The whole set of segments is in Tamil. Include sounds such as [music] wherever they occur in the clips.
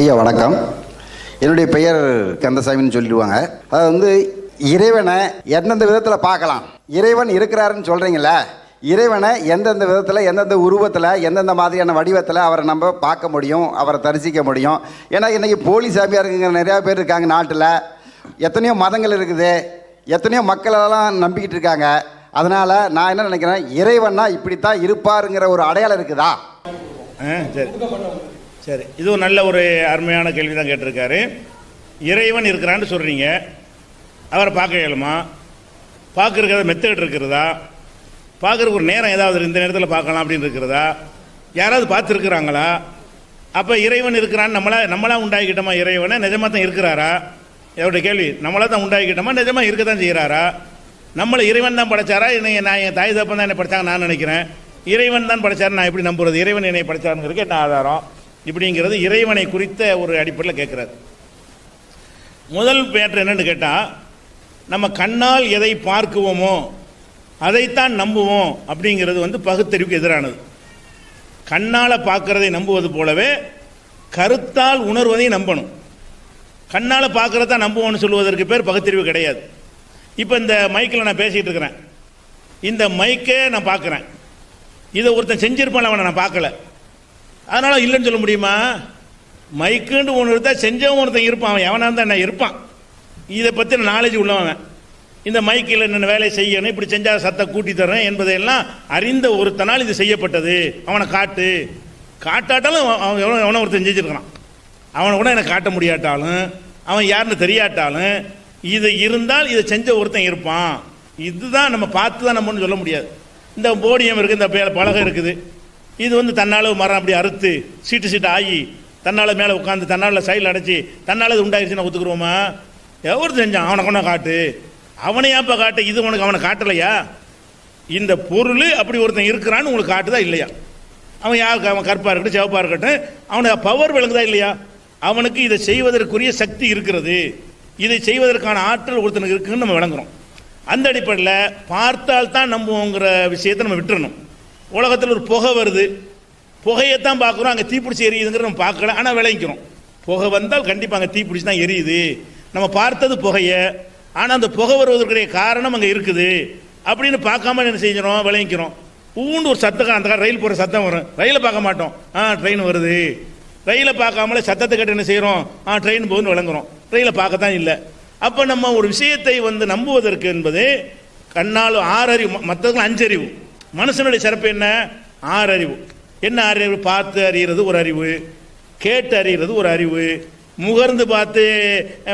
ஐயா வணக்கம். என்னுடைய பெயர் கந்தசாமின்னு சொல்லிடுவாங்க. அது வந்து இறைவனை எந்தெந்த விதத்தில் பார்க்கலாம்? இறைவன் இருக்கிறாருன்னு சொல்கிறீங்களே இறைவனை எந்தெந்த விதத்தில் எந்தெந்த உருவத்தில் எந்தெந்த மாதிரியான வடிவத்தில் அவரை நம்ம பார்க்க முடியும் அவரை தரிசிக்க முடியும். ஏன்னா இன்றைக்கி போலி சாமியாருங்க நிறையா பேர் இருக்காங்க நாட்டில். எத்தனையோ மதங்கள் இருக்குது. எத்தனையோ மக்களெல்லாம் நம்பிக்கிட்டு இருக்காங்க. அதனால் நான் என்ன நினைக்கிறேன் இறைவன்னா இப்படித்தான் இருப்பாருங்கிற ஒரு அடையாளம் இருக்குதா? ஆ சரி. சரி இது ஒரு நல்ல ஒரு அருமையான கேள்வி தான் கேட்டிருக்காரு. இறைவன் இருக்கிறான்னு சொல்கிறீங்க அவரை பார்க்க இயலுமா? பார்க்குறத மெத்தட் இருக்கிறதா? பார்க்குறக்கு ஒரு நேரம் ஏதாவது இந்த நேரத்தில் பார்க்கலாம் அப்படின்னு இருக்கிறதா? யாராவது பார்த்துருக்குறாங்களா? அப்போ இறைவன் இருக்கிறான்னு நம்மளா நம்மளா உண்டாகிக்கிட்டோமா இறைவனை? நிஜமாக தான் இருக்கிறாரா? என்னுடைய கேள்வி நம்மளா தான் உண்டாகிக்கிட்டோமா நிஜமாக இருக்க தான் செய்கிறாரா நம்மளை இறைவன் தான் படைச்சாரா? என்னை நான் என் தாய் தப்பன் தான் என்னை படைச்சாங்க நான் நினைக்கிறேன். இறைவன் தான் படைச்சாரு நான் எப்படி நம்புறது? இறைவன் என்னை படைச்சாருங்கிறதுக்கு என்ன ஆதாரம்? இப்படிங்கிறது இறைவனை குறித்த ஒரு அடிப்படையில் கேட்குறாரு முதல் பேட்டர் என்னென்னு கேட்டால் நம்ம கண்ணால் எதை பார்க்குவோமோ அதைத்தான் நம்புவோம் அப்படிங்கிறது வந்து பகுத்தறிவுக்கு எதிரானது. கண்ணால் பார்க்கறதை நம்புவது போலவே கருத்தால் உணர்வதையும் நம்பணும். கண்ணால் பார்க்குறத நம்புவோம்னு சொல்லுவதற்கு பேர் பகுத்தறிவு கிடையாது. இப்போ இந்த மைக்கில் நான் பேசிகிட்டு இருக்கிறேன். இந்த மைக்கே நான் பார்க்குறேன். இதை ஒருத்தன் செஞ்சிருப்பான் அவனை நான் பார்க்கல. அதனால் இல்லைன்னு சொல்ல முடியுமா? மைக்குன்னு ஒன்று இருந்தால் செஞ்சவன் ஒருத்தன் இருப்பான். அவன் எவனாக இருந்தால் என்ன இருப்பான். இதை பற்றின நாலேஜ் உள்ளவன். இந்த மைக்கில் என்னென்ன வேலையை செய்யணும் இப்படி செஞ்சால் சத்தம் கூட்டி தரேன் என்பதையெல்லாம் அறிந்த ஒருத்தனால் இது செய்யப்பட்டது. அவனை காட்டு. காட்டாட்டாலும் அவன் அவன் எவனோ எவனோ ஒருத்தன் செஞ்சிருக்கிறான். அவனை கூட எனக்கு காட்ட முடியாட்டாலும் அவன் யாருன்னு தெரியாட்டாலும் இது இருந்தால் இதை செஞ்ச ஒருத்தன் இருப்பான். இதுதான் நம்ம பார்த்து தான் நம்ம சொல்ல முடியாது. இந்த போடியம் இருக்குது இந்த பே- பலகை இருக்குது. இது வந்து தன்னால மரம் அப்படி அறுத்து சீட்டு சீட்டு ஆகி தன்னால் மேலே உட்காந்து தன்னால் சைடில் அடைச்சி தன்னால் இது உண்டாயிருச்சுன்னு ஒத்துக்குருவோமா? எவர் செஞ்சான் அவனை கொண்டா காட்டு. அவனையாப்பா காட்டு? இது உனக்கு அவனை காட்டலையா? இந்த பொருள் அப்படி ஒருத்தன் இருக்கிறான்னு உங்களுக்கு காட்டுதா இல்லையா? அவன் யாருக்கு? அவன் கற்பாக இருக்கட்டும் சிவப்பாக இருக்கட்டும் அவனுக்கு பவர் விளங்குதா இல்லையா? அவனுக்கு இதை செய்வதற்குரிய சக்தி இருக்கிறது. இதை செய்வதற்கான ஆற்றல் ஒருத்தனுக்கு இருக்குன்னு நம்ம விளங்குறோம். அந்த அடிப்படையில் பார்த்தால் தான் நம்புவோங்கிற விஷயத்தை நம்ம விட்டுறணும். உலகத்தில் ஒரு புகை வருது. புகையைத்தான் பார்க்குறோம் அங்கே தீப்பிடிச்சி எரியுதுங்கிற நம்ம பார்க்கல ஆனால் விளைவிக்கிறோம் புகை வந்தால் கண்டிப்பாக அங்கே தீப்பிடிச்சி தான் எரியுது. நம்ம பார்த்தது புகையை ஆனால் அந்த புகை வருவதற்குரிய காரணம் அங்கே இருக்குது. அப்படின்னு பார்க்காம என்ன செஞ்சிடும் விளைவிக்கிறோம் ஊண்டு ஒரு சத்தம் அந்த காலம் ரயில் போகிற சத்தம் வரும். ரயிலை பார்க்க மாட்டோம். ஆ ட்ரெயின் வருது. ரயிலை பார்க்காமலே சத்தத்தை கேட்டு என்ன செய்கிறோம் ஆ ட்ரெயின் போகுதுன்னு விளங்குறோம். ரயிலை பார்க்க தான் இல்லை. அப்போ நம்ம ஒரு விஷயத்தை வந்து நம்புவதற்கு என்பது கண்ணாலும் ஆறறிவு மற்றவர்கள் அஞ்சறிவு. மனுஷனுடைய சிறப்பு என்ன? ஆறறிவு. என்ன அறிவு பார்த்து அறிகிறது ஒரு அறிவு. கேட்டு அறிகிறது ஒரு அறிவு. முகர்ந்து பார்த்து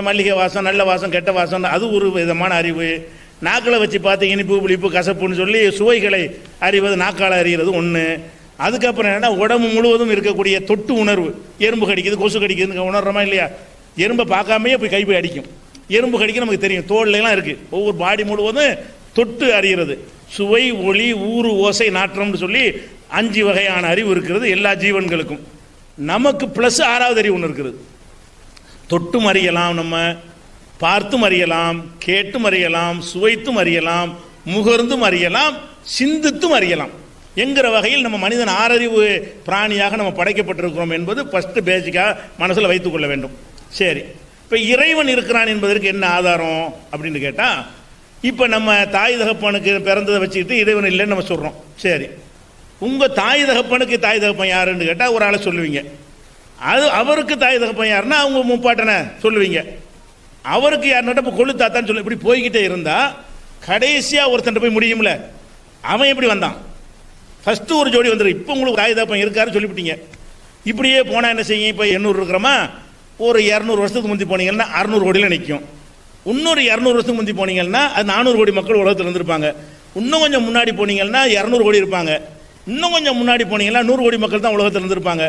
மல்லிகை வாசம் நல்ல வாசம் கெட்ட வாசம் அது ஒரு விதமான அறிவு. நாக்களை வச்சு பார்த்து இனிப்பு புளிப்பு கசப்புன்னு சொல்லி சுவைகளை அறிவது நாக்கால் அறிகிறது ஒன்று அதுக்கப்புறம் என்னென்னா உடம்பு முழுவதும் இருக்கக்கூடிய தொட்டு உணர்வு. எறும்பு கடிக்குது கொசு கடிக்குதுன்னு உணர்றோமா இல்லையா? எறும்பை பார்க்காமயே போய் கை போய் அடிக்கும். எறும்பு கடிக்க நமக்கு தெரியும். தோல்ல இருக்குது ஒவ்வொரு பாடி முழுவதும் தொட்டு அறிகிறது. சுவை ஒளி ஊறு ஓசை நாற்றம்னு சொல்லி அஞ்சு வகையான அறிவு இருக்கிறது எல்லா ஜீவன்களுக்கும். நமக்கு ப்ளஸ் ஆறாவது அறிவு ஒன்று இருக்கிறது தொட்டும் அறியலாம் நம்ம பார்த்தும் அறியலாம் கேட்டும் அறியலாம் சுவைத்தும் அறியலாம் முகர்ந்தும் அறியலாம் சிந்தித்தும் அறியலாம். என்கிற வகையில் நம்ம மனிதன் ஆறறிவு பிராணியாக நம்ம படைக்கப்பட்டிருக்கிறோம் என்பது ஃபஸ்ட்டு பேசிக்காக மனசில் வைத்துக்கொள்ள வேண்டும். சரி. இப்போ இறைவன் இருக்கிறான் என்பதற்கு என்ன ஆதாரம் அப்படின்னு கேட்டால் இப்போ நம்ம தாய் தகப்பனுக்கு பிறந்ததை வச்சுக்கிட்டு இறைவன் இல்லைன்னு நம்ம சொல்கிறோம் சரி. உங்கள் தாய் தகப்பனுக்கு தாய் தகப்பன் யாருன்னு கேட்டால் ஒரு ஆளை சொல்லுவீங்க. அது அவருக்கு தாய் தகப்பன் யாருன்னா அவங்க முப்பாட்டனை சொல்லுவீங்க. அவருக்கு யாருன்னா இப்போ கொள்ளு தாத்தான்னு சொல்லி. இப்படி போய்கிட்டே இருந்தால் கடைசியாக ஒருத்தன் போய் முடியும்ல. அவன் எப்படி வந்தான்? ஃபஸ்ட்டு ஒரு ஜோடி வந்துடும் இப்போ உங்களுக்கு தாய் தகப்பன் இருக்காருன்னு சொல்லிவிட்டீங்க. இப்படியே போனால் என்ன செய்யும்? இப்போ எண்ணூறு இருக்கிறோமா? ஒரு இரநூறு வருஷத்துக்கு முந்தி போனீங்கன்னா அறநூறு கோடியில் நிற்கும் இன்னொரு இரநூறு வருஷத்துக்கு முந்தி போனீங்கன்னா அது நானூறு கோடி மக்கள் உலகத்தில் இருந்திருப்பாங்க. இன்னும் கொஞ்சம் முன்னாடி போனீங்கன்னா இரநூறு கோடி இருப்பாங்க. இன்னும் கொஞ்சம் முன்னாடி போனீங்கன்னா நூறு கோடி மக்கள் தான் உலகத்தில் இருந்திருப்பாங்க.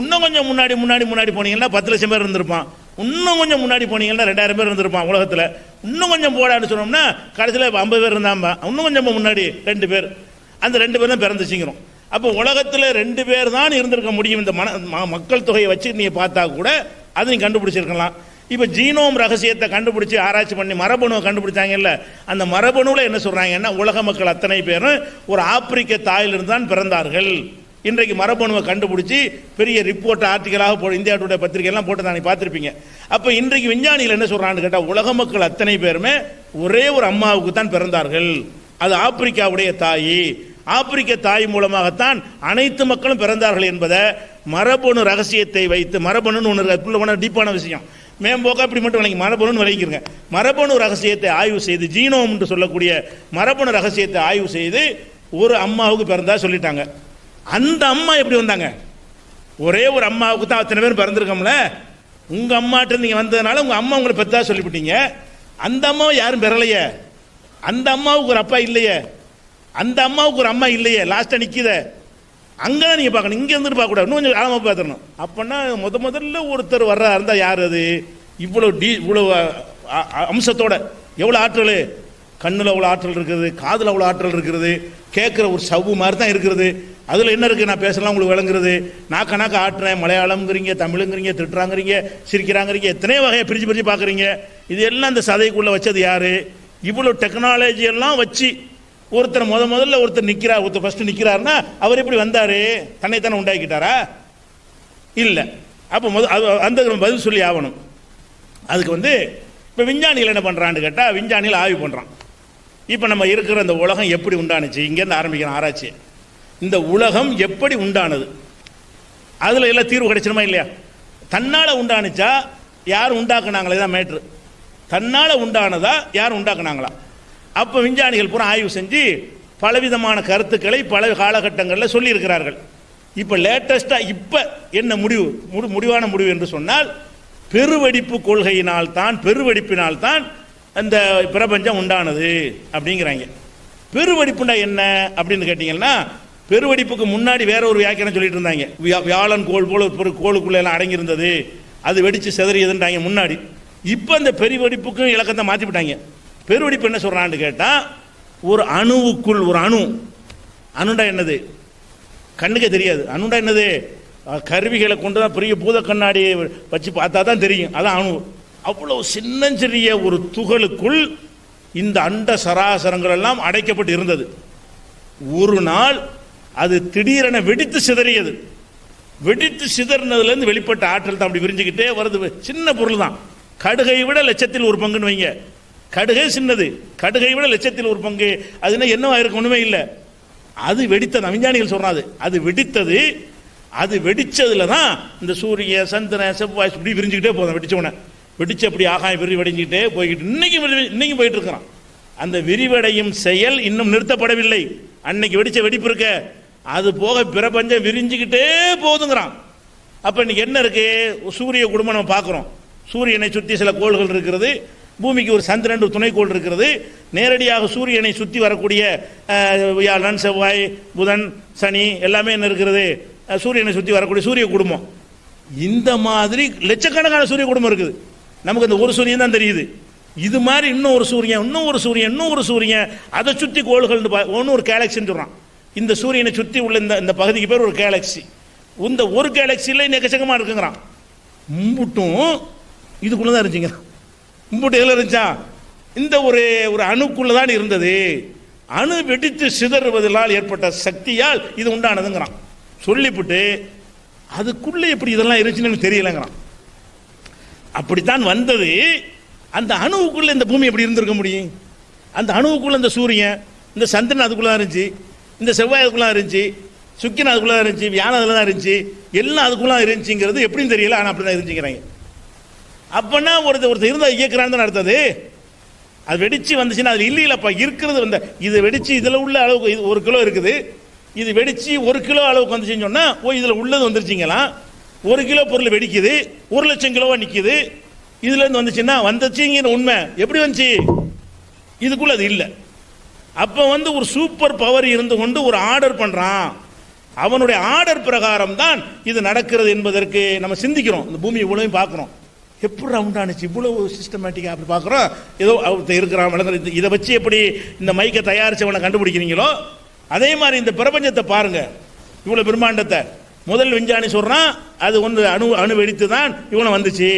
இன்னும் கொஞ்சம் முன்னாடி முன்னாடி முன்னாடி போனீங்கன்னா பத்து லட்சம் பேர் இருந்திருப்பான். இன்னும் கொஞ்சம் முன்னாடி போனீங்கன்னா ரெண்டாயிரம் பேர் இருந்திருப்பான் உலகத்தில். இன்னும் கொஞ்சம் போடான்னு சொன்னோம்னா கடைசியில் ஐம்பது பேர் இருந்தாம்பா இன்னும் கொஞ்சம் முன்னாடி ரெண்டு பேர். அந்த ரெண்டு பேர் தான் பிறந்துச்சுங்கிறோம் அப்போ உலகத்தில் ரெண்டு பேர் தான் இருந்திருக்க முடியும். இந்த மன மக்கள் தொகையை வச்சு நீங்கள் பார்த்தா கூட அதை நீங்கள் கண்டுபிடிச்சிருக்கலாம். இப்போ ஜீனோம் ரகசியத்தை கண்டுபிடிச்சி ஆராய்ச்சி பண்ணி மரபணுவை கண்டுபிடிச்சாங்கல்ல அந்த மரபணுவில் என்ன சொல்கிறாங்கன்னா உலக மக்கள் அத்தனை பேரும் ஒரு ஆப்பிரிக்க தாயிலிருந்து தான் பிறந்தார்கள். இன்றைக்கு மரபணுவை கண்டுபிடிச்சி பெரிய ரிப்போர்ட் ஆர்டிக்கலாக போ இந்தியா டுடே பத்திரிகைலாம் போட்டு நான் பார்த்துருப்பீங்க. அப்போ இன்றைக்கு விஞ்ஞானிகள் என்ன சொல்கிறான்னு கேட்டால் உலக மக்கள் அத்தனை பேருமே ஒரே ஒரு அம்மாவுக்கு தான் பிறந்தார்கள். அது ஆப்பிரிக்காவுடைய தாய். ஆப்பிரிக்க தாய் மூலமாகத்தான் அனைத்து மக்களும் பிறந்தார்கள் என்பதை மரபணு ரகசியத்தை வைத்து மரபணுன்னு ஒன்று டீப்பான விஷயம். மேம்போக்கா இப்படி மட்டும் விளங்கி மரபணுன்னு விளங்கிக்கிறங்க மரபணு ரகசியத்தை ஆய்வு செய்து ஜீனோம் என்று சொல்லக்கூடிய மரபணு ரகசியத்தை ஆய்வு செய்து ஒரு அம்மாவுக்கு பிறந்தா சொல்லிட்டாங்க. அந்த அம்மா எப்படி வந்தாங்க? ஒரே ஒரு அம்மாவுக்கு தான் அத்தனை பேர் பிறந்திருக்கோம்ல? உங்கள் அம்மாட்ட நீங்கள் வந்ததுனால உங்கள் அம்மா உங்களை பெற்றா சொல்லிவிட்டீங்க. அந்த அம்மாவை யாரும் பெறலையே? அந்த அம்மாவுக்கு ஒரு அப்பா இல்லையே? அந்த அம்மாவுக்கு ஒரு அம்மா இல்லையே? லாஸ்ட்டாக நிக்குதே. அங்கே தான் நீங்கள் பார்க்கணும் இங்கே இருந்துட்டு பார்க்கக்கூடாது. இன்னும் கொஞ்சம் ஆழமாக பார்த்துடணும். அப்படின்னா முத முதல்ல ஒருத்தர் வர்றா இருந்தால் யார் அது இவ்வளோ டி இவ்வளோ அம்சத்தோட. எவ்வளோ ஆற்றல்? கண்ணில் அவ்வளோ ஆற்றல் இருக்குது காதில் அவ்வளோ ஆற்றல் இருக்கிறது கேட்குற ஒரு சவ்வு மாதிரி தான் இருக்கிறது அதில் என்ன இருக்குது நான் பேசலாம் உங்களுக்கு விளங்குறது. நாக்க நாக்க ஆட்டுறேன் மலையாளம்ங்கிறீங்க தமிழுங்கிறீங்க திட்டுறாங்கிறீங்க சிரிக்கிறாங்கிறீங்க எத்தனையோ வகையை பிரித்து பிரித்து பார்க்குறீங்க. இது எல்லாம் இந்த சதைக்குள்ளே வச்சது யார்? இவ்வளோ டெக்னாலஜி எல்லாம் வச்சு ஒருத்தர் முத முதல்ல ஒருத்தர் நிற்கிறார் ஒருத்தர் ஃபர்ஸ்ட் நிற்கிறாருன்னா அவர் எப்படி வந்தார்? தன்னைத்தானே உண்டாக்கிட்டாரா? இல்லை. அப்போ முத அது அந்த பதில் சொல்லி ஆகணும். அதுக்கு வந்து இப்போ விஞ்ஞானிகள் என்ன பண்ணுறான்னு கேட்டால் விஞ்ஞானிகள் ஆய்வு பண்ணுறான் இப்போ நம்ம இருக்கிற இந்த உலகம் எப்படி உண்டானுச்சு? இங்கேருந்து ஆரம்பிக்கிறோம் ஆராய்ச்சி. இந்த உலகம் எப்படி உண்டானது? அதில் எல்லாம் தீர்வு கிடைச்சிருமா இல்லையா? தன்னால் உண்டானுச்சா? யார் உண்டாக்குனாங்களே? தான் மேட்ரு தன்னால் உண்டானதா? யார் உண்டாக்குனாங்களா? அப்போ விஞ்ஞானிகள் பூரா ஆய்வு செஞ்சு பலவிதமான கருத்துக்களை பல காலகட்டங்களில் சொல்லியிருக்கிறார்கள். இப்போ லேட்டஸ்ட்டாக இப்போ என்ன முடிவு? முடி முடிவான முடிவு என்று சொன்னால் பெருவெடிப்பு கொள்கையினால் தான் பெருவெடிப்பினால் தான் அந்த பிரபஞ்சம் உண்டானது அப்படிங்கிறாங்க. பெருவெடிப்புனா என்ன அப்படின்னு கேட்டிங்கன்னா பெருவெடிப்புக்கு முன்னாடி வேற ஒரு வியாக்கியம் சொல்லிட்டு இருந்தாங்க. வியா- வியாழன் கோள் போல ஒரு கோளுக்குள்ளே எல்லாம் அடங்கியிருந்தது. அது வெடித்து செதறியதுன்றாங்க முன்னாடி. இப்போ அந்த பெருவெடிப்புக்கும் இலக்கத்தை மாற்றி விட்டாங்க பெருவெடிப்பு என்ன சொல்கிறான்னு கேட்டால் ஒரு அணுவுக்குள் ஒரு அணு. அணுண்டா என்னது? கண்ணுக்கே தெரியாது. அணுண்டா என்னது? கருவிகளை கொண்டு தான் பெரிய பூத கண்ணாடியை வச்சு பார்த்தா தான் தெரியும். அதான் அணு. அவ்வளோ சின்னஞ்சிறிய ஒரு துகளுக்குள் இந்த அண்ட சராசரங்கள் எல்லாம் அடைக்கப்பட்டு இருந்தது. ஒரு நாள் அது திடீரென வெடித்து சிதறியது. வெடித்து சிதறினதுலேருந்து வெளிப்பட்ட ஆற்றல் தான் அப்படி விரிஞ்சுக்கிட்டே வருது. சின்ன பொருள் தான் கடுகை விட லட்சத்தில் ஒரு பங்குன்னு வைங்க. கடுகை சின்னது. கடுகை விட லட்சத்தில் ஒரு பங்கு. அது என்ன என்னவா இருக்கு ஒண்ணுமே இல்லை. அது வெடித்தது விஞ்ஞானிகள் சொல்றாது அது வெடித்தது அது வெடிச்சதுல தான் இந்த சூரிய சந்திரன் செவ்வாய் இப்படி விரிஞ்சுக்கிட்டே போதும் வெடிச்ச உடனே வெடிச்சு அப்படி ஆகாயம் விரி வடிஞ்சுக்கிட்டே போய்கிட்டு இன்னைக்கு விரி- இன்னைக்கு போயிட்டு இருக்கிறான். அந்த விரிவடையும் செயல் இன்னும் நிறுத்தப்படவில்லை. அன்னைக்கு வெடிச்ச வெடிப்பு இருக்க. அது போக பிரபஞ்சம் விரிஞ்சுக்கிட்டே போகுதுங்கிறான். அப்ப இன்னைக்கு என்ன இருக்கு? சூரிய குடும்பம் நம்ம பார்க்குறோம். சூரியனை சுற்றி சில கோள்கள் இருக்கிறது. பூமிக்கு ஒரு சந்திரன் ஒரு துணைக்கோள் இருக்கிறது. நேரடியாக சூரியனை சுற்றி வரக்கூடிய வியாழன் செவ்வாய் புதன் சனி எல்லாமே என்ன இருக்கிறது? சூரியனை சுற்றி வரக்கூடிய சூரிய குடும்பம். இந்த மாதிரி லட்சக்கணக்கான சூரிய குடும்பம் இருக்குது. நமக்கு இந்த ஒரு சூரியன் தான் தெரியுது. இது மாதிரி இன்னும் ஒரு சூரியன் இன்னும் ஒரு சூரியன் இன்னும் ஒரு சூரியன் அதை சுற்றி கோள்கள் ஒன்று ஒரு கேலக்சின்னு சொல்கிறான் இந்த சூரியனை சுற்றி உள்ள இந்த இந்த பகுதிக்கு பேர் ஒரு கேலக்சி இந்த ஒரு கேலக்சியில் எக்கச்சக்கமாக இருக்குங்கிறான். மும்புட்டும் இதுக்குள்ளே தான் இருந்துச்சுங்க மும்புட்டு எதில் இருந்துச்சா? இந்த ஒரு ஒரு அணுக்குள்ளே தான் இருந்தது. அணு வெடித்து சிதறுவதனால் ஏற்பட்ட சக்தியால் இது உண்டானதுங்கிறான். சொல்லிவிட்டு அதுக்குள்ளே எப்படி இதெல்லாம் இருந்துச்சுன்னு தெரியலங்கிறான் தெரியலைங்கிறான். அப்படித்தான் வந்தது. அந்த அணுவுக்குள்ளே இந்த பூமி எப்படி இருந்திருக்க முடியும்? அந்த அணுவுக்குள்ளே இந்த சூரியன் இந்த சந்திரன் அதுக்குள்ளே இருந்துச்சு. இந்த செவ்வாய் அதுக்குள்ளே இருந்துச்சு. சுக்கிரன் அதுக்குள்ளே இருந்துச்சு. வியாழன் அதில் தான் இருந்துச்சு. எல்லாம் அதுக்குள்ளே இருந்துச்சுங்கிறது எப்படின்னு தெரியல. ஆனால் அப்படி தான் இருந்துச்சுங்கிறாங்க. அப்பன்னா ஒருத்தர் ஒருத்தர் இருந்தால் இயக்குறான்னு தான் நடத்தது அது. வெடிச்சு வந்துச்சுன்னா அது இல்லையிலப்பா இருக்கிறது வந்த இது வெடிச்சு இதில் உள்ள அளவுக்கு இது ஒரு கிலோ இருக்குது. இது வெடிச்சு ஒரு கிலோ அளவுக்கு வந்துச்சுன்னு சொன்னால் ஓ இதில் உள்ளது வந்துருச்சிங்களா? ஒரு கிலோ பொருள் வெடிக்குது ஒரு லட்சம் கிலோவாக நிற்கிது இதுலேருந்து வந்துச்சுன்னா வந்துச்சுங்கிற உண்மை. எப்படி வந்துச்சு? இதுக்குள்ள அது இல்லை. அப்போ வந்து ஒரு சூப்பர் பவர் இருந்து கொண்டு ஒரு ஆர்டர் பண்ணுறான் அவனுடைய ஆர்டர் பிரகாரம் தான் இது நடக்கிறது என்பதற்கு நம்ம சிந்திக்கிறோம். இந்த பூமி இவ்வளவு பார்க்குறோம். எப்படி ரவுண்ட் ஆனிச்சு? இவ்வளோ சிஸ்டமேட்டிக்காக அப்படி பார்க்குறோம். ஏதோ இருக்கிறான் வளர்ந்து இதை வச்சு எப்படி இந்த மைக்கை தயாரித்தவனை கண்டுபிடிக்கிறீங்களோ அதே மாதிரி இந்த பிரபஞ்சத்தை பாருங்கள் இவ்வளோ பிரம்மாண்டத்தை. முதல் விஞ்ஞானி சொல்கிறான் அது ஒன்று அணு அணு வெடித்து தான் இவனை வந்துச்சு.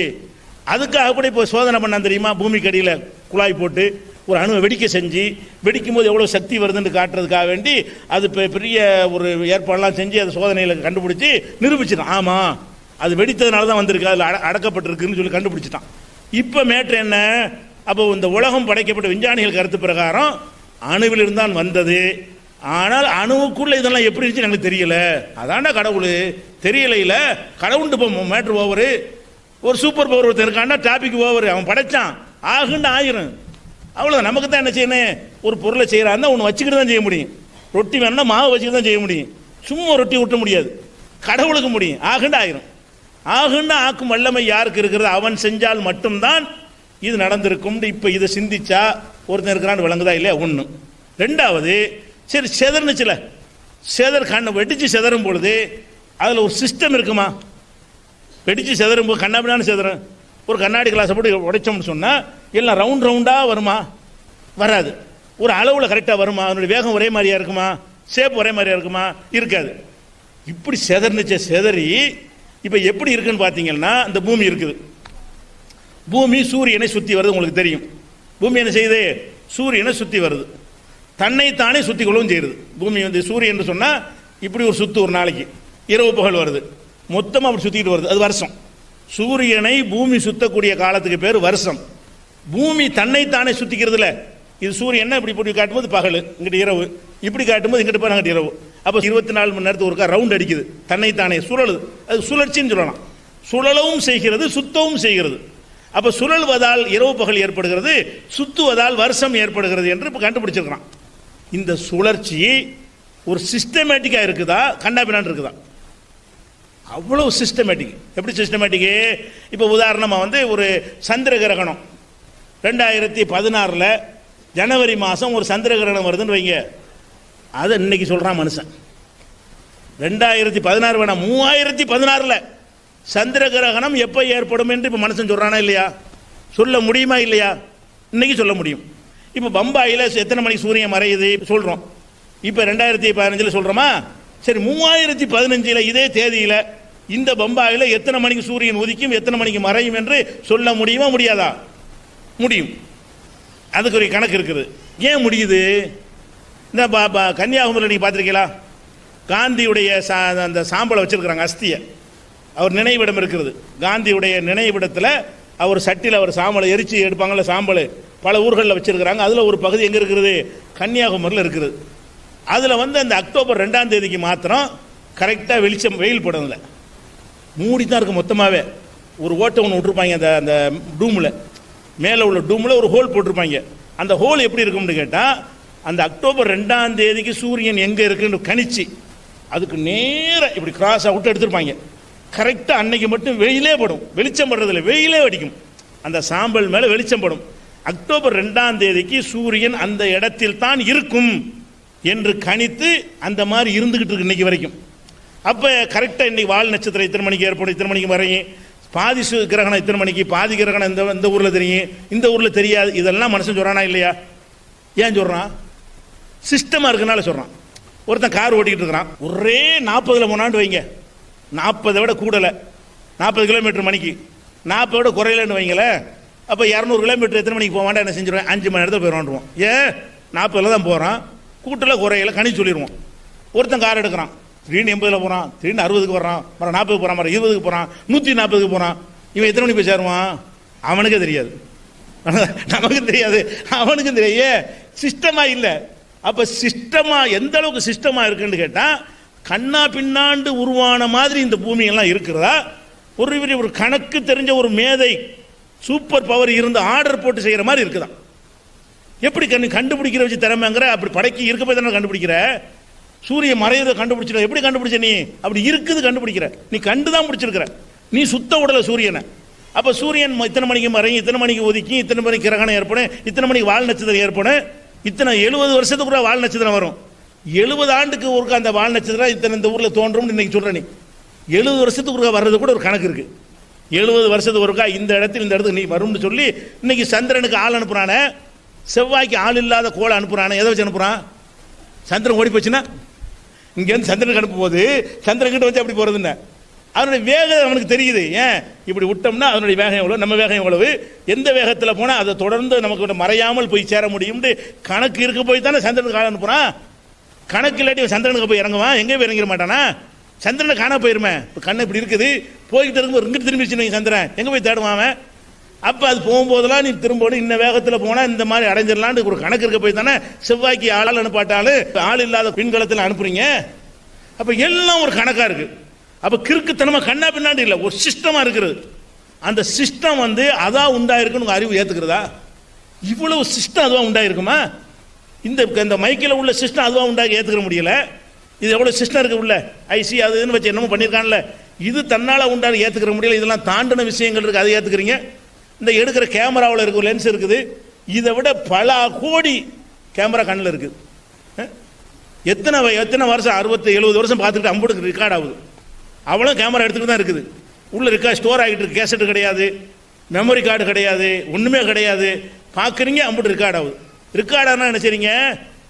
அதுக்காக கூட இப்போ சோதனை பண்ணான் தெரியுமா? பூமிக்கு அடியில் குழாய் போட்டு ஒரு அணுவை வெடிக்க செஞ்சு வெடிக்கும் போது எவ்வளோ சக்தி வருதுன்னு காட்டுறதுக்காக வேண்டி அது பெ- பெரிய ஒரு ஏற்பாடெல்லாம் செஞ்சு அதை சோதனையில் கண்டுபிடிச்சி நிரூபிச்சிடும் ஆமாம் அது வெடித்ததுனால தான் வந்திருக்கு அதில் அட அடக்கப்பட்டிருக்குன்னு சொல்லி கண்டுபிடிச்சிட்டான். இப்போ மேட்ரு என்ன? அப்போ இந்த உலகம் படைக்கப்பட்ட விஞ்ஞானிகள் கருத்து பிரகாரம் அணுவில் இருந்தால் வந்தது. ஆனால் அணுவுக்குள்ள இதெல்லாம் எப்படி இருந்துச்சு எனக்கு தெரியல. அதான்டா கடவுள். தெரியலையில கடவுண்டு இப்போ மேட்ரு ஓவரு. ஒரு சூப்பர் பவர் ஒருத்தன் இருக்காண்டா டாபிக் ஓவர். அவன் படைச்சான். ஆகுன்னு ஆயிரும். அவ்வளோதான் நமக்கு தான் என்ன செய்யணும்? ஒரு பொருளை செய்கிறாருந்தா ஒன்று வச்சுக்கிட்டு தான் செய்ய முடியும். ரொட்டி வேணும்னா மாவு வச்சுக்கிட்டு தான் செய்ய முடியும். சும்மா ரொட்டி விட்ட முடியாது. கடவுளுக்கு முடியும். ஆகுண்டு ஆயிரும். ஆகுன்னு ஆக்கும் வல்லமை யாருக்கு இருக்கிறது? அவன் செஞ்சால் மட்டும்தான் இது நடந்திருக்கும். இப்போ இதை சிந்திச்சா ஒருத்தன் இருக்கிறான்னு விளங்குதா இல்லையா? ஒன்று ரெண்டாவது சரி செதர்னுச்சுல செதர் கண்ணை வெடிச்சு செதறும் பொழுது அதில் ஒரு சிஸ்டம் இருக்குமா? வெடிச்சு செதறும் போது கண்ணாபினான்னு செதறும். ஒரு கண்ணாடி கிளாஸை போட்டு உடைச்சோம்னு சொன்னால் எல்லாம் ரவுண்ட் ரவுண்டாக வருமா? வராது. ஒரு அளவில் கரெக்டாக வருமா? அதனுடைய வேகம் ஒரே மாதிரியா இருக்குமா? ஷேப் ஒரே மாதிரியா இருக்குமா? இருக்காது. இப்படி செதர்னுச்ச செதறி இப்போ எப்படி இருக்குன்னு பார்த்தீங்கன்னா இந்த பூமி இருக்குது. பூமி சூரியனை சுற்றி வருது உங்களுக்கு தெரியும். பூமி என்ன செய்யுது? சூரியனை சுற்றி வருது. தன்னைத்தானே சுற்றி கொள்ளவும் செய்யுது. பூமி வந்து சூரியன் சொன்னால் இப்படி ஒரு சுத்து ஒரு நாளைக்கு. இரவு பகல் வருது. மொத்தமாக அப்படி சுற்றிக்கிட்டு வருது. அது வருஷம். சூரியனை பூமி சுற்றக்கூடிய காலத்துக்கு பேர் வருஷம். பூமி தன்னைத்தானே சுத்திக்கிறதுல. இது சூரியனை இப்படி இப்படி காட்டும்போது? பகல். இங்கிட்டு இரவு. இப்படி காட்டும்போது இங்கிட்டு போய் இரவு. அப்போ இருபத்தி நாலு மணி நேரத்துக்கு ஒருக்கா ரவுண்ட் அடிக்குது. தன்னைத்தானே சுழலுது. அது சுழற்சின்னு சொல்லலாம். சுழலவும் செய்கிறது சுத்தவும் செய்கிறது. அப்போ சுழல்வதால் இரவு பகல் ஏற்படுகிறது சுத்துவதால் வருஷம் ஏற்படுகிறது என்று இப்போ கண்டுபிடிச்சிருக்கிறான். இந்த சுழற்சி ஒரு சிஸ்டமேட்டிக்காக இருக்குதா? கண்டாபினான் இருக்குதா? அவ்வளோ சிஸ்டமேட்டிக் எப்படி சிஸ்டமேட்டிக்கு இப்போ உதாரணமாக வந்து ஒரு சந்திர கிரகணம். ரெண்டாயிரத்தி பதினாறில் ஜனவரி மாதம் ஒரு சந்திர கிரகணம் வருதுன்னு வைங்க. அதை இன்னைக்கு சொல்கிறான் மனுஷன். ரெண்டாயிரத்தி பதினாறு வேணாம் மூவாயிரத்தி பதினாறில் சந்திர கிரகணம் எப்போ ஏற்படும் என்று இப்போ மனுஷன் சொல்கிறானா இல்லையா? சொல்ல முடியுமா இல்லையா? இன்னைக்கு சொல்ல முடியும். இப்போ பம்பாயில் எத்தனை மணிக்கு சூரியன் மறையுது? சொல்கிறோம் இப்போ ரெண்டாயிரத்தி பதினஞ்சில் சொல்கிறோமா சரி மூவாயிரத்தி பதினஞ்சில் இதே தேதியில் இந்த பம்பாயில் எத்தனை மணிக்கு சூரியன் உதிக்கும் எத்தனை மணிக்கு மறையும் என்று சொல்ல முடியுமா முடியாதா? முடியும். அதுக்கு ஒரு கணக்கு இருக்குது. ஏன் முடியுது? இந்த கன்னியாகுமரியில் நீங்கள் பார்த்துருக்கீங்களா? காந்தியுடைய சா அந்த சாம்பலை வச்சுருக்குறாங்க அஸ்தியை. அவர் நினைவிடம் இருக்கிறது. காந்தியுடைய நினைவிடத்தில் அவர் சட்டியில் அவர் சாம்பலை எரிச்சு எடுப்பாங்கள்ல சாம்பல். பல ஊர்களில் வச்சுருக்குறாங்க. அதில் ஒரு பகுதி எங்கே இருக்கிறது கன்னியாகுமரியில் இருக்குது. அதில் வந்து அந்த அக்டோபர் ரெண்டாம் தேதிக்கு மாத்திரம் கரெக்டாக வெளிச்சம் வெயில் படல மூடி தான் இருக்கும் மொத்தமாகவே ஒரு ஓட்டை ஒன்று விட்டுருப்பாங்க அந்த அந்த டூமில். மேலே உள்ள டூமில் ஒரு ஹோல் போட்டிருப்பாங்க. அந்த ஹோல் எப்படி இருக்கும்னு கேட்டால் அந்த அக்டோபர் ரெண்டாம் தேதிக்கு சூரியன் எங்கே இருக்குன்னு கணிச்சு அதுக்கு நேராக இப்படி கிராஸ் விட்டு எடுத்திருப்பாங்க. கரெக்டாக அன்னைக்கு மட்டும் வெயிலே படும். வெளிச்சம் படுறதில்ல வெயிலே அடிக்கும். அந்த சாம்பல் மேலே வெளிச்சம் படும். அக்டோபர் ரெண்டாம் தேதிக்கு சூரியன் அந்த இடத்தில் தான் இருக்கும் என்று கணித்து அந்த மாதிரி இருந்துக்கிட்டு இருக்கு இன்னைக்கு வரைக்கும். அப்போ கரெக்டாக இன்னைக்கு வால் நட்சத்திரம் இத்தனை மணிக்கு ஏற்படும்? இத்தனை மணிக்கு வரையும்? பாதி சு- கிரகணம் இத்தனை மணிக்கு? பாதி கிரகணம் இந்த இந்த ஊரில் தெரியும்? இந்த ஊரில் தெரியாது. இதெல்லாம் மனுஷன் சொல்கிறானா இல்லையா? ஏன் சொல்கிறான் சிஸ்டமாக இருக்கனால சொல்கிறான் ஒருத்தன் கார் ஓட்டிக்கிட்டு இருக்கிறான். ஒரே நாற்பதில் போனான்னு வைங்க. நாற்பதை விட கூடலை. நாற்பது கிலோமீட்டர் மணிக்கு. நாற்பதை விட குறையலன்னு வைங்களேன். அப்போ இரநூறு கிலோமீட்டர் எத்தனை மணிக்கு போவாண்டா என்ன செஞ்சிருவேன்? அஞ்சு மணி நேரத்தில் போயிடுவோம் ஏ நாற்பதில் தான் போகிறான் கூட்டில் குறையில கணி சொல்லிடுவோம் ஒருத்தன் கார் எடுக்கிறான். திடீர்னு எண்பதில் போகிறான் திடீர்னு அறுபதுக்கு வர்றான். மரம் நாற்பதுக்கு போகிறான் மரம் இருபதுக்கு போகிறான் நூற்றி நாற்பதுக்கு போகிறான் இவன் எத்தனை மணிக்கு போய் சேருவான்? அவனுக்கே தெரியாது. [laughs] நமக்கும் தெரியாது. அவனுக்கும் தெரியாது. ஏ சிஸ்டமாக இல்லை. அப்போ சிஸ்டமாக எந்த அளவுக்கு சிஸ்டமாக இருக்குன்னு கேட்டால் கண்ணா பின்னாண்டு உருவான மாதிரி இந்த பூமியெல்லாம் இருக்கிறதா? ஒரு பெரிய ஒரு கணக்கு தெரிஞ்ச ஒரு மேதை சூப்பர் பவர் இருந்து ஆர்டர் போட்டு செய்கிற மாதிரி இருக்குதா எப்படி கண்ணு கண்டுபிடிக்கிற வச்சு திறமைங்கிற? அப்படி படைக்கு இருக்க போய் தானே கண்டுபிடிக்கிற? சூரிய மறையதை கண்டுபிடிச்சிட எப்படி கண்டுபிடிச்ச நீ? அப்படி இருக்குது கண்டுபிடிக்கிற. நீ கண்டு தான் பிடிச்சிருக்கிற. நீ சுத்த உடல சூரியனை. அப்போ சூரியன் ம- இத்தனை மணிக்கு மறையும் இத்தனை மணிக்கு ஒதுக்கி இத்தனை மணிக்கு கிரகணம் ஏற்படும் இத்தனை மணிக்கு வால் நட்சத்திரம் ஏற்படும். இத்தனை எழுபது வருஷத்துக்குள்ள வால் நட்சத்திரம் வரும். எழுபது ஆண்டுக்கு ஒருக்கா அந்த வால் நட்சத்திரம் இத்தனை இந்த ஊரில் தோன்றும்னு இன்னைக்கு சொல்ற நீ. எழுபது வருஷத்துக்கு வர்றது கூட ஒரு கணக்கு இருக்கு. எழுபது வருஷத்துக்கு ஒருக்கா இந்த இடத்துல இந்த இடத்துக்கு நீ வரும்னு சொல்லி இன்னைக்கு சந்திரனுக்கு ஆள் அனுப்புறானே செவ்வாய்க்கு ஆள் இல்லாத கோளை அனுப்புறானே எதை வச்சு அனுப்புறான்? சந்திரன் ஓடி போச்சுன்னா? இங்கேருந்து சந்திரனுக்கு அனுப்பும் போது சந்திரன் கிட்ட வச்சு அப்படி போறது என்ன அதனுடைய வேகம் அவனுக்கு தெரியுது. ஏன்? இப்படி விட்டோம்னா அதனுடைய வேகம் எவ்வளோ நம்ம வேகம் எவ்வளவு? எந்த வேகத்தில் போனால் அதை தொடர்ந்து நமக்கு மறையாமல் போய் சேர முடியும்னு கணக்கு இருக்க போய் தானே சந்திரனுக்கு ஆள் அனுப்புகிறான் கணக்கு இல்லாட்டி சந்திரனுக்கு போய் இறங்குவான்? எங்கே போய் இறங்கிட மாட்டானா? சந்திரனை காண போயிருமே. இப்போ கண்ணு இப்படி இருக்குது. போய்கிட்டு இருக்கும்போது இங்கிட்டு திரும்பிச்சு சந்திரன். எங்கே போய் தேடுவான் அவன்? அப்போ அது போகும்போதெல்லாம் நீ திரும்ப இன்ன வேகத்தில் போனால் இந்த மாதிரி அடைஞ்சிடலான்னு ஒரு கணக்கு இருக்க போய் தானே? செவ்வாய்க்கு ஆளால் அனுப்பாட்டாலும் ஆள் இல்லாத பின்களத்தில் அனுப்புறீங்க. அப்போ எல்லாம் ஒரு கணக்காக இருக்குது அப்போ கிறுக்குத்தனமாக கண்ணா பின்னாடி இல்லை ஒரு சிஸ்டமாக இருக்கிறது. அந்த சிஸ்டம் வந்து அதான் உண்டாயிருக்குன்னு உங்கள் அறிவு ஏற்றுக்கிறதா இவ்வளவு சிஸ்டம் அதுவாக உண்டாயிருக்குமா? இந்த இந்த மைக்கில் உள்ள சிஸ்டம் அதுவாக உண்டாக ஏற்றுக்கிற முடியல. இது எவ்வளோ சிஸ்டம் இருக்கு உள்ள? ஐசி அது இதுன்னு வச்சு என்னமோ பண்ணியிருக்கான்ல இது தன்னால் உண்டாக ஏற்றுக்கிற முடியல இதெல்லாம் தாண்டின விஷயங்கள் இருக்குது அதை ஏற்றுக்கிறீங்க இந்த எடுக்கிற கேமராவில் இருக்க லென்ஸ் இருக்குது. இதை விட பல கோடி கேமரா கண்ணில் இருக்குது எத்தனை எத்தனை வருஷம் அறுபத்தி எழுபது வருஷம் பார்த்துட்டு அம்புடுக்கு ரெக்கார்ட் ஆகுது. அவ்வளோ கேமரா எடுத்துகிட்டு தான் இருக்குது. உள்ளே இருக்கா ஸ்டோர் ஆகிட்டு இருக்கு கேசட்டு கிடையாது மெமரி கார்டு கிடையாது ஒன்றுமே கிடையாது. பார்க்குறீங்க அம்பிட்டு ரெக்கார்ட் ஆகுது. ரெக்கார்ட் ஆனால் என்ன செய்றீங்க?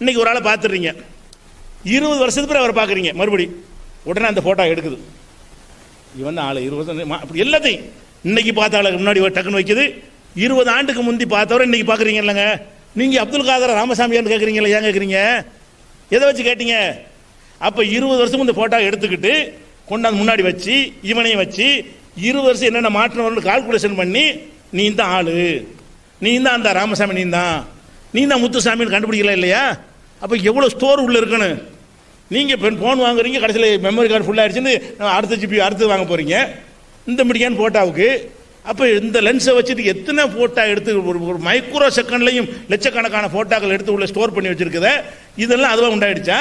இன்னைக்கு ஒரு ஆளை பார்த்துடுறீங்க. இருபது வருஷத்துக்கு பிறகு அவரை பார்க்குறீங்க மறுபடி. உடனே அந்த ஃபோட்டோ எடுக்குது. இவன் ஆள் ஆளு இருபது அப்படி எல்லாத்தையும் இன்னைக்கு பார்த்த ஆளுக்கு முன்னாடி ஒரு டக்குன்னு வைக்குது. இருபது ஆண்டுக்கு முந்தி பார்த்தவரை இன்னைக்கு பார்க்குறீங்க இல்லைங்க? நீங்கள் அப்துல் காதர் ராமசாமியான்னு கேட்குறீங்களா ஏன் கேட்குறீங்க எதை வச்சு கேட்டீங்க? அப்போ இருபது வருஷம் இந்த ஃபோட்டோ எடுத்துக்கிட்டு கொண்டாந்து முன்னாடி வச்சு இவனையும் வச்சு இருபது வருஷம் என்னென்ன மாற்றம் வரும்னு கால்குலேஷன் பண்ணி நீ தான் ஆளு. நீ தான் அந்த ராமசாமி நீ தான் நீ தான் முத்துசாமின்னு கண்டுபிடிக்கல இல்லையா? அப்போ எவ்வளோ ஸ்டோர் உள்ள இருக்குன்னு நீங்கள் இப்போ ஃபோன் வாங்குறீங்க கடைசியில் மெமரி கார்டு ஃபுல்லாகிடுச்சுன்னு அடுத்த ஜிபி அடுத்து வாங்க போகிறீங்க இந்த மிடிக்கான் ஃபோட்டோவுக்கு அப்போ இந்த லென்ஸை வச்சுட்டு எத்தனை ஃபோட்டோ எடுத்து ஒரு ஒரு மைக்ரோ செகண்ட்லையும் லட்சக்கணக்கான ஃபோட்டோக்கள் எடுத்து உள்ள ஸ்டோர் பண்ணி வச்சுருக்குத இதெல்லாம் அதுவாக உண்டாயிடுச்சா?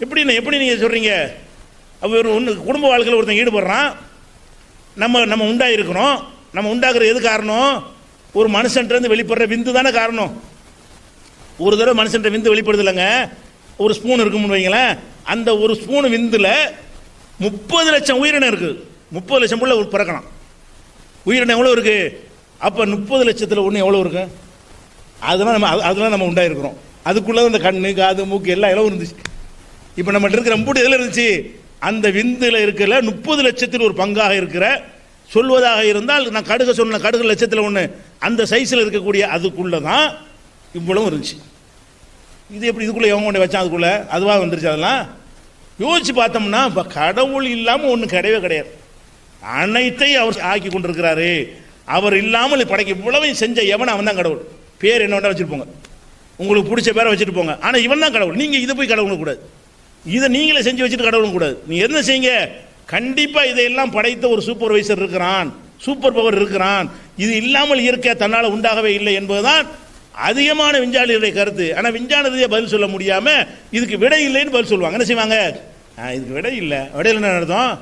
எப்படி எப்படி நீங்கள் சொல்கிறீங்க ஒரு ஒன்று குடும்ப வாழ்க்கையில் ஒருத்தன் ஈடுபடுறான். நம்ம நம்ம உண்டாயிருக்கிறோம் நம்ம உண்டாகிற எது காரணம்? ஒரு மனுஷன்ட்டு வெளிப்படுற விந்து தானே காரணம். ஒரு தடவை மனுஷன்ட்ட விந்து வெளிப்படுது இல்லைங்க. ஒரு ஸ்பூன் இருக்கும்னு வைங்களேன். அந்த ஒரு ஸ்பூன் விந்தில் முப்பது லட்சம் உயிரினம் இருக்குது முப்பது லட்சம் புள்ள பிறக்கலாம். உயிரினம் எவ்வளோ இருக்குது அப்போ முப்பது லட்சத்தில் ஒன்று எவ்வளோ இருக்கு? அதெல்லாம் நம்ம அது- அதெல்லாம் நம்ம உண்டாயிருக்கிறோம். அதுக்குள்ளே இந்த கண்ணு காது மூக்கு எல்லாம் எல்லாம் இருந்துச்சு இப்போ நம்மகிட்ட இருக்கிற மூட்டு எதில் இருந்துச்சு? அந்த விந்தில் இருக்கிற முப்பது லட்சத்தில் ஒரு பங்காக இருக்கிற சொல்வதாக இருந்தால் நான் கடுக சொன்ன கடுகு லட்சத்தில் ஒன்று அந்த சைஸில் இருக்கக்கூடிய அதுக்குள்ளே தான் இவ்வளவும் இருந்துச்சு. இது எப்படி இதுக்குள்ளே எவன் கொண்டு வச்சான் அதுக்குள்ளே? அதுவாக வந்துருச்சு அதெல்லாம்? யோசிச்சு பார்த்தோம்னா இப்போ கடவுள் இல்லாமல் ஒன்றும் கிடையவே கிடையாது. அனைத்தையும் அவர் ஆக்கி கொண்டிருக்கிறாரு. அவர் இல்லாமல் படைக்க இவ்வளவையும் செஞ்ச எவன்? அவன் தான் கடவுள். பேர் என்ன வேணா வச்சுருப்போங்க. உங்களுக்கு பிடிச்ச பேரை வச்சுட்டு போங்க ஆனால் இவன் தான் கடவுள். நீங்கள் இதை போய் கடவுள் கூடாது. இதை நீங்களே செஞ்சு வச்சுட்டு கடவுளும் கூடாது. நீ என்ன செய்யுங்க? கண்டிப்பாக இதையெல்லாம் படைத்த ஒரு சூப்பர்வைசர் இருக்கிறான். சூப்பர் பவர் இருக்கிறான். இது இல்லாமல் இருக்க தன்னால் உண்டாகவே இல்லை என்பதுதான் அதிகமான விஞ்ஞானிகளுடைய கருத்து. ஆனால் விஞ்ஞானத்தையே பதில் சொல்ல முடியாமல் இதுக்கு விடை இல்லைன்னு பதில் சொல்லுவாங்க. என்ன செய்வாங்க? இதுக்கு விடை இல்லை. விடையில் என்ன நடத்தும்?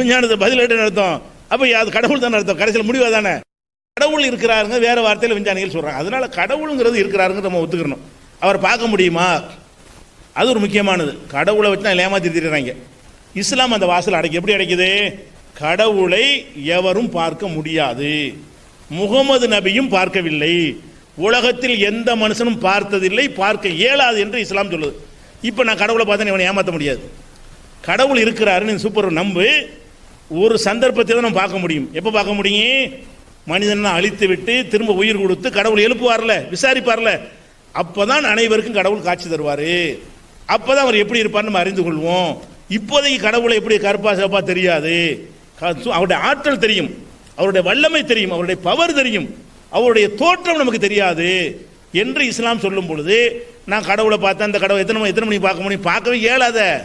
விஞ்ஞானத்தை பதில் என்ன நடத்தும்? அப்போ அது கடவுள் தானே அர்த்தம் கடைசியில் முடிவாக தானே? கடவுள் இருக்கிறாருங்க வேறு வார்த்தையில் விஞ்ஞானிகள் சொல்கிறாங்க அதனால் கடவுளுங்கிறது இருக்கிறாருங்க நம்ம ஒத்துக்கிறணும் அவரை பார்க்க முடியுமா? அது ஒரு முக்கியமானது. கடவுளை வச்சு நான் ஏமாத்திடுறாங்க இஸ்லாம் அந்த வாசல் அடைக்க எப்படி அடைக்குது? கடவுளை எவரும் பார்க்க முடியாது. முகமது நபியும் பார்க்கவில்லை. உலகத்தில் எந்த மனுஷனும் பார்த்ததில்லை பார்க்க இயலாது என்று இஸ்லாம் சொல்லுது. இப்போ நான் கடவுளை பார்த்தேன் இவனை ஏமாற்ற முடியாது. கடவுள் இருக்கிறாருன்னு சூப்பர் நம்பு ஒரு சந்தர்ப்பத்தில் தான் நம்ம பார்க்க முடியும். எப்போ பார்க்க முடியும்? மனிதனை அழித்து விட்டு திரும்ப உயிர் கொடுத்து கடவுள் எழுப்புவார்ல விசாரிப்பார்ல. அப்போதான் அனைவருக்கும் கடவுள் காட்சி தருவார். அப்போதான் அவர் எப்படி இருப்பார்னு நம்ம அறிந்து கொள்வோம். இப்போதைக்கு கடவுளை எப்படி கருப்பா சிவப்பா தெரியாது. அவருடைய ஆற்றல் தெரியும். அவருடைய வல்லமை தெரியும். அவருடைய பவர் தெரியும். அவருடைய தோற்றம் நமக்கு தெரியாது. என்று இஸ்லாம் சொல்லும் பொழுது நான் கடவுளை பார்த்தேன் அந்த கடவுள் எத்தனை மணி எத்தனை மணி பார்க்க முடியும்? பார்க்கவே இயலாத.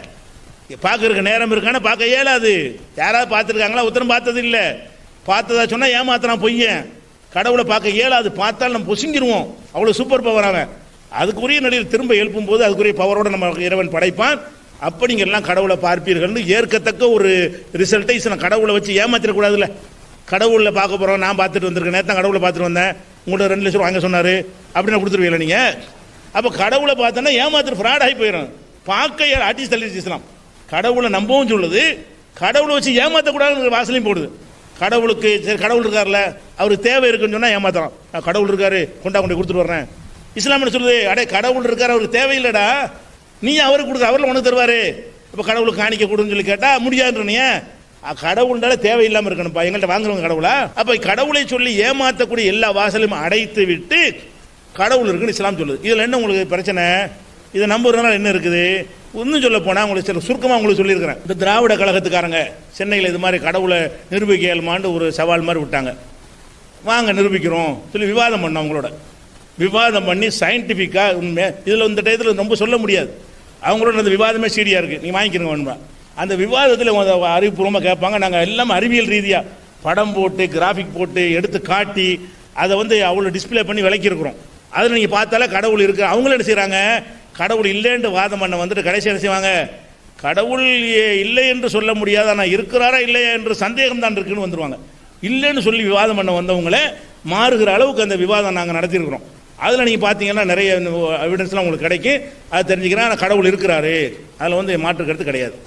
பார்க்கறதுக்கு நேரம் இருக்கான? பார்க்க இயலாது. யாராவது பார்த்துருக்காங்களா? ஒருத்தரும் பார்த்தது இல்லை. பார்த்ததா சொன்னால் ஏமாத்துறான் பொய்யன். கடவுளை பார்க்க இயலாது. பார்த்தால் நம்ம பொசுங்கிடுவோம் அவ்வளோ சூப்பர் பவர் அவன். அதுக்குரிய நிலையில் திரும்ப எழுப்பும் போது அதுக்குரிய பவரோட நம்ம இறைவன் படைப்பான். அப்படிங்கெல்லாம் கடவுளை பார்ப்பீர்கள்னு ஏற்கத்தக்க ஒரு ரிசல்ட்டை நான் கடவுளை வச்சு ஏமாத்திடக்கூடாதுல்ல. கடவுளில் பார்க்க போகிறோம் நான் பார்த்துட்டு வந்திருக்கேன். நேற்று கடவுளை பார்த்துட்டு வந்தேன். உங்கள்ட்ட ரெண்டு லட்சம் வாங்க சொன்னார். அப்படின்னு கொடுத்துருவீங்களா நீங்கள் அப்போ கடவுளை பார்த்தோன்னா ஏமாத்திட்டு ஃப்ராட் ஆகி போயிடும். பார்க்க அடிச்சு தள்ளி இஸ்லாம். கடவுளை நம்பவும் சொல்லுது. கடவுளை வச்சு ஏமாற்றக்கூடாதுங்கிற வாசலையும் போடுது. கடவுளுக்கு சரி கடவுள் இருக்கார்ல அவருக்கு தேவை இருக்குன்னு சொன்னால் ஏமாத்தலாம். கடவுள் இருக்காரு கொண்டா கொண்டு கொடுத்துட்டு வர்றேன். இஸ்லாம் என்ன சொல்லுது? அடே கடவுள் இருக்கார் அவருக்கு தேவையில்லடா. நீ அவருக்கு கொடுக்குற அவரில் உனக்கு தருவார். இப்போ கடவுளுக்கு காணிக்க கொடுன்னு சொல்லி கேட்டால் முடியாதுன்றீங்க கடவுள்னால தேவையில்லாமல் இருக்கணும்ப்பா. எங்கள்கிட்ட வாங்குறவங்க கடவுளா? அப்போ கடவுளை சொல்லி ஏமாற்றக்கூடிய எல்லா வாசலையும் அடைத்து விட்டு கடவுள் இருக்குன்னு இஸ்லாம் சொல்லுது. இதில் என்ன உங்களுக்கு பிரச்சனை? இதை நம்புறதுனால என்ன இருக்குது? இன்னும் சொல்ல போனால் உங்களுக்கு சில சுருக்கமாக உங்களுக்கு சொல்லியிருக்கிறேன். இந்த திராவிட கழகத்துக்காரங்க சென்னையில் இது மாதிரி கடவுளை நிரூபிக்கையலுமான்னு ஒரு சவால் மாதிரி விட்டாங்க. வாங்க நிரூபிக்கிறோம். சொல்லி விவாதம் பண்ணோம் அவங்களோட. விவாதம் பண்ணி சயின்டிஃபிக்காக உண்மை இதில் இந்த டயத்தில் ரொம்ப சொல்ல முடியாது. அவங்களோட அந்த விவாதமே சீடியாக இருக்குது நீங்கள் வாங்கிக்கிறங்க உண்மை அந்த விவாதத்தில் அறிவுபூர்வமாக கேட்பாங்க. நாங்கள் எல்லாம் அறிவியல் ரீதியாக படம் போட்டு கிராஃபிக் போட்டு எடுத்து காட்டி அதை வந்து அவ்வளோ டிஸ்ப்ளே பண்ணி விளக்கியிருக்கிறோம். அதில் நீங்கள் பார்த்தாலே கடவுள் இருக்கு. அவங்களும் என்ன செய்கிறாங்க கடவுள் இல்லைன்னு வாதம் பண்ண வந்துட்டு கடைசி என்ன செய்வாங்க? கடவுள் இல்லை என்று சொல்ல முடியாது. ஆனால் இருக்கிறாரா இல்லையா என்று சந்தேகம் தான் இருக்குன்னு வந்துடுவாங்க இல்லைன்னு சொல்லி விவாதம் பண்ண வந்தவங்களே மாறுகிற அளவுக்கு அந்த விவாதம் நாங்கள் நடத்தியிருக்கிறோம். அதில் நீங்கள் பார்த்தீங்கன்னா நிறைய எவிடன்ஸ்லாம் உங்களுக்கு கிடைக்கும். அது தெரிஞ்சுக்கிறேன் ஆனால் கடவுள் இருக்கிறாரு. அதில் வந்து மாற்று கருத்து கிடையாது.